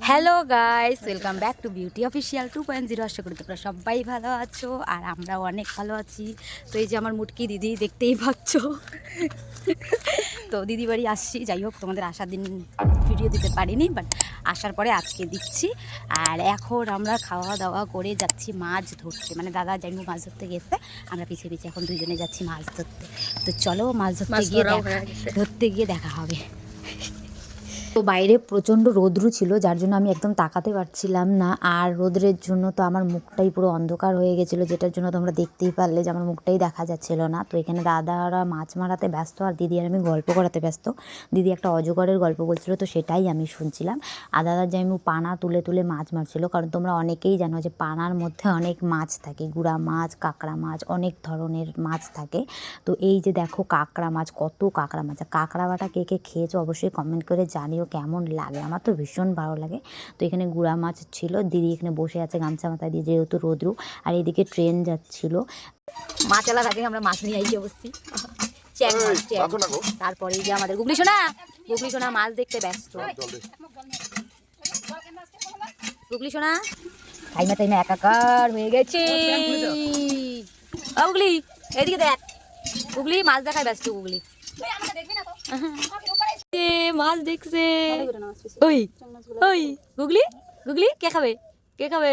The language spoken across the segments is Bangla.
Hello guys welcome back to beauty official two point zero আশা করি তোমরা সবাই ভালো আছো আর আমরাও অনেক ভালো আছি। তো এই যে আমার মুটকি দিদি দেখতেই পাচ্ছ। তো দিদি বাড়ি আসছি। যাই হোক তোমাদের আসার দিন ভিডিও দিতে পারিনি বাট আসার পরে আজকে দিচ্ছি। আর এখন আমরা খাওয়া দাওয়া করে যাচ্ছি মাছ ধরতে। মানে দাদা জাইমু মাছ ধরতে গেছে। আমরা পিছিয়ে পিছিয়ে এখন দুজনে যাচ্ছি মাছ ধরতে। তো চলো মাছ ধরতে গিয়ে দেখা ধরতে গিয়ে দেখা হবে। তো বাইরে প্রচণ্ড রোদ্রু ছিল, যার জন্য আমি একদম তাকাতে পারছিলাম না। আর রোদ্রের জন্য তো আমার মুখটাই পুরো অন্ধকার হয়ে গেছিল, যেটার জন্য তোমরা দেখতেই পারলে যে আমার মুখটাই দেখা যাচ্ছিল না। তো এখানে দাদারা মাছ মারাতে ব্যস্ত আর দিদি আর আমি গল্প করাতে ব্যস্ত। দিদি একটা অজগরের গল্প বলছিল, তো সেটাই আমি শুনছিলাম। আর দাদার জাইমু পানা তুলে তুলে মাছ মারছিল, কারণ তোমরা অনেকেই জানো যে পানার মধ্যে অনেক মাছ থাকে, গুড়া মাছ, কাঁকড়া মাছ, অনেক ধরনের মাছ থাকে। তো এই যে দেখো কাঁকড়া মাছ, কত কাঁকড়া মাছ কাঁকড়া বাটা কে কে খেয়েছো অবশ্যই কমেন্ট করে জানিও। কেমন লাগে? আমার তো ভীষণ ভালো লাগে। তো এখানে গুড়া মাছ ছিল দিদি এখানে বসে আছে গামছা মাথায় দিয়ে যেহেতু রোদ্রু আর এদিকে ট্রেন যাচ্ছিল। মাছ আলার আগে আমরা মাছ নিয়ে আইছি অবশ্যই। না। তারপরে যে আমাদের গুগলি সোনা গুগলি সোনা মাছ দেখতে ব্যস্ত। দে। গুগলি সোনা টাইমে টাইমে একাকার হয়ে গেছে। গুগলি এদিকে দেখ। গুগলি মাছ দেখায় ব্যস্ত গুগলি। মাছ দেখছে। ওই ওই গুগলি গুগলি কে খাবে? কে খাবে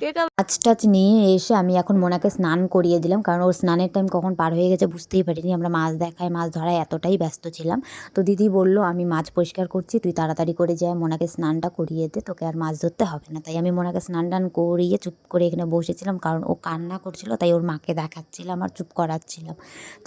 কে খাবে মাছ টাছ নিয়ে এসে আমি এখন মোনাকে স্নান করিয়ে দিলাম কারণ ওর স্নানের টাইম কখন পার হয়ে গেছে বুঝতেই পারিনি। আমরা মাছ দেখায় মাছ ধরায় এতটাই ব্যস্ত ছিলাম। তো দিদি বলল আমি মাছ পরিষ্কার করছি তুই তাড়াতাড়ি করে যায় মোনাকে স্নানটা করিয়ে দে তোকে আর মাছ ধরতে হবে না। তাই আমি মোনাকে স্নান টান করিয়ে চুপ করে এখানে বসেছিলাম কারণ ও কান্না করছিল তাই ওর মাকে দেখাচ্ছিলাম আর চুপ করাচ্ছিলাম।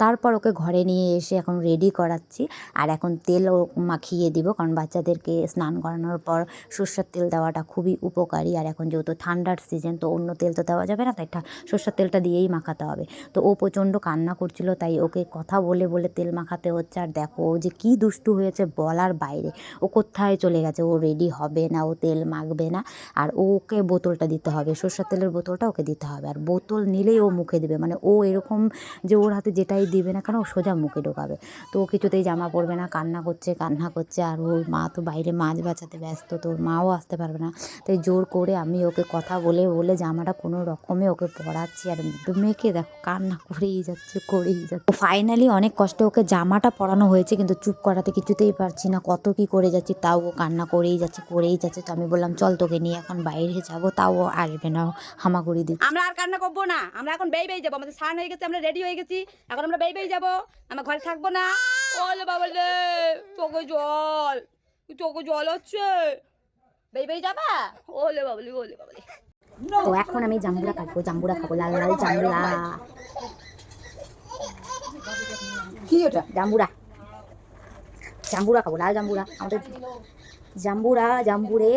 তারপর ওকে ঘরে নিয়ে এসে এখন রেডি করাচ্ছি আর এখন তেল ও মাখিয়ে দিব কারণ বাচ্চাদেরকে স্নান করানোর পর সর্ষের তেল দেওয়াটা খুবই উপকারী আর এখন যেহেতু ঠান্ডার সিজন তো অন্য তেল তো দেওয়া যাবে না, তাই সর্ষের তেলটা দিয়েই মাখাতে হবে। তো ও প্রচণ্ড কান্না করছিল, তাই ওকে কথা বলে বলে তেল মাখাতে হচ্ছে। আর দেখো, ও যে কী দুষ্টু হয়েছে বলার বাইরে। ও কোথায় চলে গেছে? ও রেডি হবে না? ও তেল মাখবে না? আর ওকে বোতলটা দিতে হবে। সর্ষের তেলের বোতলটা ওকে দিতে হবে। আর বোতল নিলেই ও মুখে দেবে। মানে ও এরকম যে ওর হাতে যেটাই দিবে না কেন, ও সোজা মুখে ঢোকাবে। তো ও কিছুতেই জামা পরবে না, কান্না করছে কান্না করছে। আর ওর মা তো বাইরে মাছ বাঁচাতে ব্যস্ত তো ওর মাও আসতে পারবে না। তাই জোর করে আমি ওকে কথা বলে বলে জামাটা কোনো রকমে ওকে পরাচ্ছি আর মেয়েকে দেখো কান্না করেই যাচ্ছে করেই যাচ্ছে। ফাইনালি অনেক কষ্টে ওকে জামাটা পরানো হয়েছে কিন্তু চুপ করাতে কিছুতেই পারছি না কত কি করে যাচ্ছি তাও ও কান্না করেই যাচ্ছে করেই যাচ্ছে। তো আমি বললাম চল তোকে নিয়ে এখন বাইরে যাব তাও আসবে না হামাগুড়ি দিচ্ছে। আমরা আর কান্না করব না আমরা এখন বেই বেই যাব আমাদের সান হয়ে গেছে আমরা রেডি হয়ে গেছি এখন আমরা বেই বেই যাব আমরা ঘরে থাকব না। ওলে বাবা লে চোখে জল চোখে জল হচ্ছে। বেই বেই যাবা? ওলে বাবলি ওলে বাবলি। তো এখন আমি জাম্বুরা কাটবো জাম্বুরা খাব লাল লাল জাম্বুরা। কি ওটা? জাম্বুরা। জাম্বুরা খাব লাল জাম্বুরা। আমাদের জাম্বুরা, জাম্বুরে,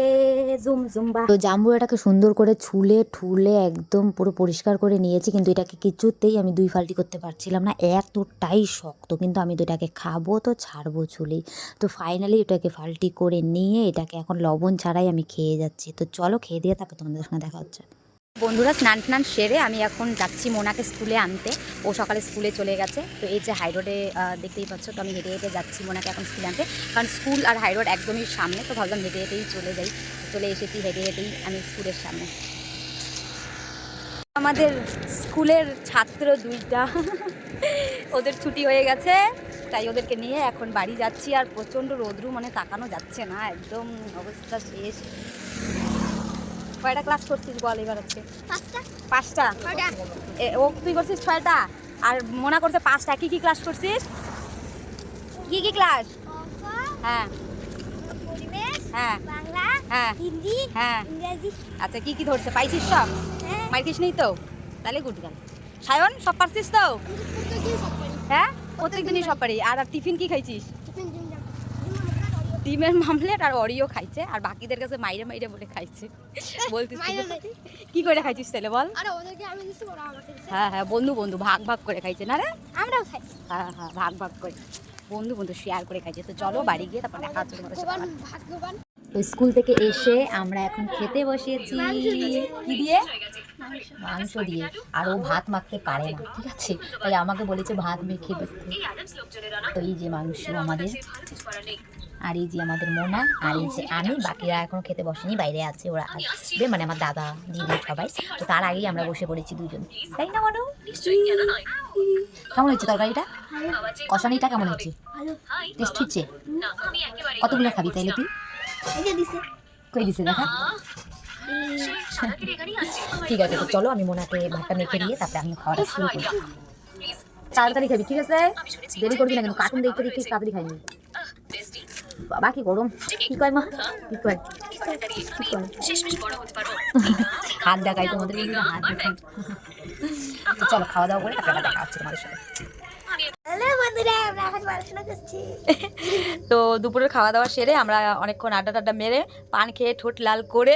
জুম, জুম্বা। তো জাম্বুরাটাকে সুন্দর করে ছুলে, ঠুলে একদম পুরো পরিষ্কার করে নিয়েছি, কিন্তু এটাকে কিছুতেই আমি দুই ফাল্টি করতে পারছিলাম না। এতটাই শক্ত, কিন্তু আমি তো এটাকে খাব তো ছাড়বো ছুলেই। তো ফাইনালি এটাকে ফাল্টি করে নিয়ে এটাকে এখন লবণ ছাড়াই আমি খেয়ে যাচ্ছি। তো চলো খেয়ে দিয়ে তারপর তোমাদের সঙ্গে দেখা হচ্ছে। বন্ধুরা স্নান টান সেরে আমি এখন যাচ্ছি মোনাকে স্কুলে আনতে। ও সকালে স্কুলে চলে গেছে। তো এই যে হাই রোডে দেখতেই পাচ্ছ, তো আমি হেঁটে হেঁটে যাচ্ছি মোনাকে এখন স্কুলে আনতে। কারণ স্কুল আর হাই রোড একদমই সামনে, তো ভাবলাম হেঁটে হেঁটেই চলে যাই। চলে এসেছি হেঁটে হেঁটেই আমি স্কুলের সামনে। আমাদের স্কুলের ছাত্র দুইটা। ওদের ছুটি হয়ে গেছে, তাই ওদেরকে নিয়ে এখন বাড়ি যাচ্ছি। আর প্রচণ্ড রোদ্রু মানে তাকানো যাচ্ছে না। একদম অবস্থা শেষ। কয়টা ক্লাস করছিস বল এবার হচ্ছে? পাঁচটা। এ, ও তুই করছিস? ছয়টা? আর মনে করছে পাঁচটা। কি কি ক্লাস করছিস? কি কি ক্লাস হ্যাঁ। হ্যাঁ। হ্যাঁ। হিন্দি হ্যাঁ। আচ্ছা কি কি ধরছে? পাইছিস সব? পাইছিস নেই তো? তাহলে গুড গান সায়ন সব পারছিস তো? হ্যাঁ? প্রত্যেক দিনই সব পারি। আর টিফিন কি খাইছিস? ডিমের মামলেট আর অরিও খাইছে আর বাকিদের কাছে মাইরে মাইরে বলে খাইছে। বলতিস কি- করে খাইছিস তাহলে বল? আরে ওদেরকে আমি দিছি ওরা আমাকে দিছে। হ্যাঁ হ্যাঁ বন্ধু বন্ধু ভাগ ভাগ করে খাইছে না রে? আমরাও খাই। হ্যাঁ হ্যাঁ ভাগ ভাগ করে। বন্ধু বন্ধু শেয়ার করে খাইছে। তো চলো বাড়ি গিয়ে তারপর দেখা হচ্ছে তোমাদের তো স্কুল থেকে এসে আমরা এখন খেতে বসিয়েছি কি দিয়ে? মাংস। দিয়ে। আর ও ভাত মাখতে পারে না ঠিক আছে? তাই আমাকে বলেছে ভাত মেখে দিতে তো এই যে মাংস আমাদের আর এই যে আমাদের মোনা আর এই যে আমি বাকিরা এখন খেতে বসেনি বাইরে আছে ওরা আসবে মানে আমার দাদা দিদি সবাই। তো তার আগেই আমরা বসে পড়েছি দুজন। তাই না মানু? কেমন হচ্ছে তরকারিটা? কষানিটা কেমন হচ্ছে? টেস্ট হচ্ছে কতগুলো খাবি তাইলে তুই? দিছে। কই দিছে দেখা? ঠিক আছে তো চলো আমি মোনাকে ভাতটা মেখে দিয়ে তারপরে আমি খাওয়াটা শুরু করি। তাড়াতাড়ি খাবি ঠিক আছে? দেরি করবি না কিন্তু কার্টুন দেখতে দেখতে তাড়াতাড়ি খাইনি বাবা কি গরম। কি কয় মা? কি কয়? কি কয় হাত দেখাই তোমাদের হাত দেখাই। চলো খাওয়া দাওয়া করে তারপরে দেখা হচ্ছে তোমাদের সাথে। তো দুপুরের খাওয়া দাওয়া সেরে আমরা অনেকক্ষণ আড্ডা টাড্ডা মেরে পান খেয়ে ঠোঁট লাল করে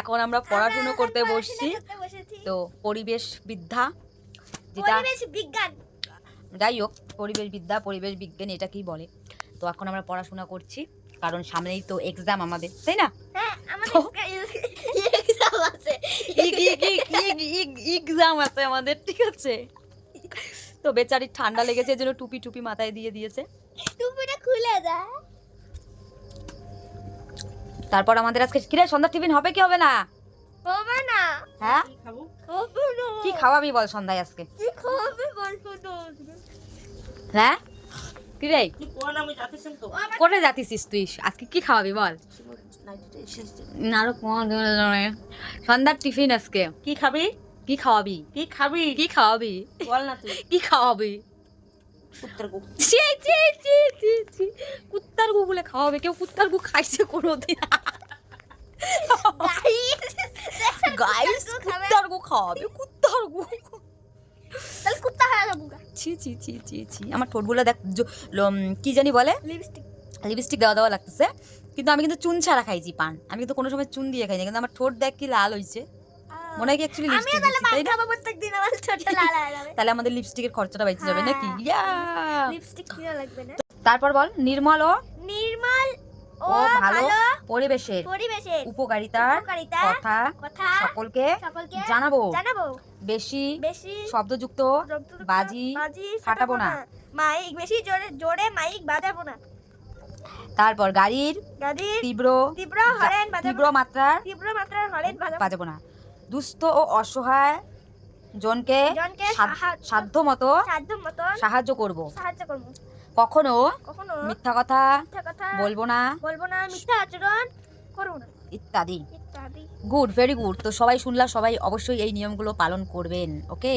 এখন আমরা পড়াশুনো করতে বসছি। তো পরিবেশ বিদ্যা যেটা বিজ্ঞান। যাই হোক পরিবেশ বিদ্যা পরিবেশ বিজ্ঞান এটা কি বলে? তো এখন আমরা পড়াশোনা করছি কারণ সামনেই তো এক্সাম আমাদের তাই না? হ্যাঁ এক্সাম আছে। এক্সাম আছে আমাদের ঠিক আছে? তো বেচারির ঠান্ডা লেগেছে এই জন্য টুপি টুপি মাথায় দিয়ে দিয়েছে। টুপিটা খুলে দাও তারপর আমাদের আজকে কিরে সন্ধ্যা টিফিন হবে কি হবে না? হবে না। হ্যাঁ? কি খাওয়াবি বল সন্ধ্যায় আজকে? কি বলব তো? হ্যাঁ? কি রে? কোথায় যাতিস তুই? আজকে কি খাওয়াবি বল? আরও সন্ধ্যার টিফিন আজকে। কি খাবি? কি খাওয়াবি? কি খাবি? কি খাওয়াবি? বল না তুই। কি খাওয়াবি? কুত্তার গু। বলে খাওয়াবে। কেউ কুত্তার গু খাইছে কোনোদিন। গাইস কুত্তার গু খাওয়াবে। কুত্তার গু তাহলে কুত্তা হয়ে যাব ছি ছি ছি ছি ছি। আমার ঠোঁটগুলো দেখ কি জানি বলে? লিপস্টিক। লিপস্টিক দেওয়া দেওয়া লাগতেছে। কিন্তু আমি কিন্তু চুন ছাড়া খাইছি পান। আমি কিন্তু কোনো সময় চুন দিয়ে খাইনি কিন্তু আমার ঠোঁট দেখ কি লাল হইছে। মনে হয় কি অ্যাকচুয়ালি লিপস্টিক তাই না? প্রত্যেকদিন আমার ছোট লাল হয়ে যাবে। তাহলে আমাদের লিপস্টিকের খরচাটা বেঁচে যাবে নাকি? হ্যাঁ। ইয়া লিপস্টিক কিনা লাগবে না? তারপর বল নির্মল ও ও ভালো পরিবেশের পরিবেশের উপকারিতার কথা কথা সকলকে সকলকে জানাব। জানাব। বেশি বেশি শব্দযুক্ত বাজি ফাটাবো না। মাইক বেশি জোরে জোরে মাইক বাজাবো না। তারপর গাড়ির গাড়ির তীব্র তীব্র হরেন তীব্র মাত্রার তীব্র মাত্রার হরেন বাজাবো না। দুস্থ ও অসহায় জনকে সাধ্য মতো সাহায্য করব। সাহায্য করব। কখনো কখনো মিথ্যা কথা বলব না। বলব না মিথ্যা আচরণ করব না। ইত্যাদি। Good very good. তো সবাই শুনলা সবাই অবশ্যই এই নিয়মগুলো পালন করবেন ওকে?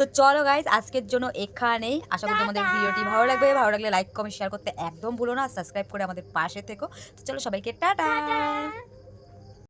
তো চলো গাইজ আজকের জন্য এখানেই। আশা করি তোমাদের ভিডিওটি ভালো লাগবে। ভালো লাগলে লাইক কমেন্ট শেয়ার করতে একদম ভুলো না। সাবস্ক্রাইব করে আমাদের পাশে থেকো। তো চলো সবাইকে টাটা।